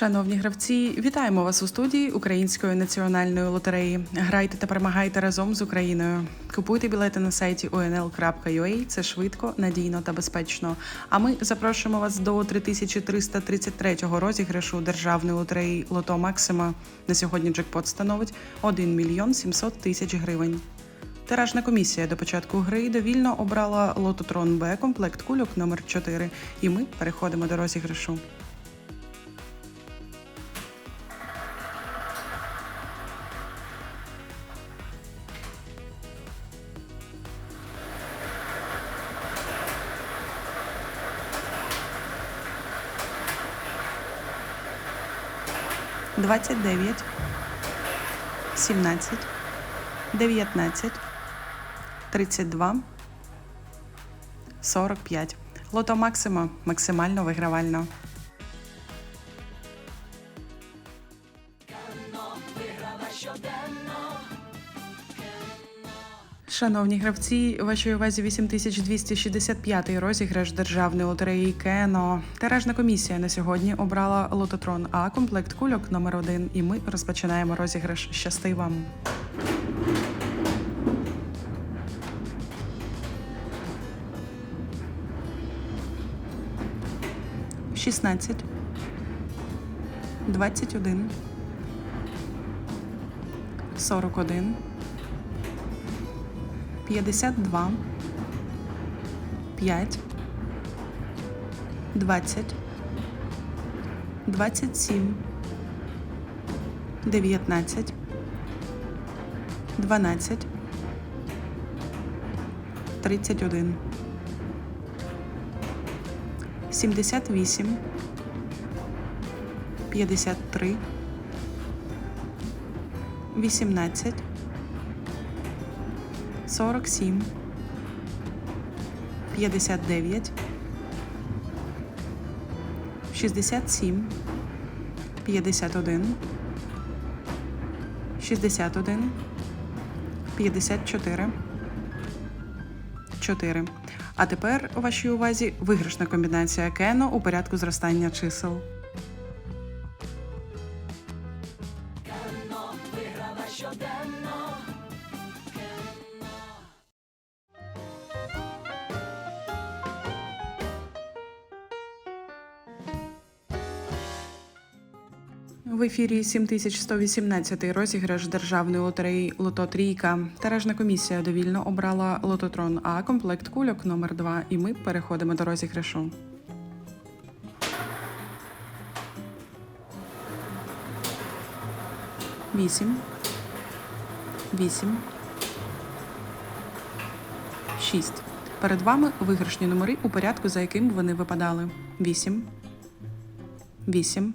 Шановні гравці, вітаємо вас у студії Української національної лотереї. Грайте та перемагайте разом з Україною. Купуйте білети на сайті onl.ua. Це швидко, надійно та безпечно. А ми запрошуємо вас до 3333-го розіграшу державної лотереї Лото Максима. На сьогодні джекпот становить 1 мільйон 700 тисяч гривень. Тиражна комісія до початку гри довільно обрала лототрон Б комплект кульок номер 4 І ми переходимо до розіграшу. Двадцять дев'ять, сімнадцять, дев'ятнадцять, тридцять два, сорок п'ять. Лото Максима максимально вигравально. Шановні гравці, вашій увазі 8265 розіграш державної лотереї Кено. Тиражна комісія на сьогодні обрала лототрон А комплект кульок номер 1 І ми розпочинаємо розіграш. Щасти вам! Шістнадцять, двадцять один, сорок один. 52, 5, 20, 27, 19, 12, 31, 78, 53, 18, 47, 59, 67, 51, 61, 54, 4. А тепер у вашій увазі виграшна комбінація Кено у порядку зростання чисел. В ефірі 7118 розіграш державної лотереї Лото Трійка. Тиражна комісія довільно обрала лототрон А комплект кульок номер 2 І ми переходимо до розіграшу. Вісім. Вісім. Шість. Перед вами виграшні номери у порядку, за яким вони випадали. Вісім. Вісім.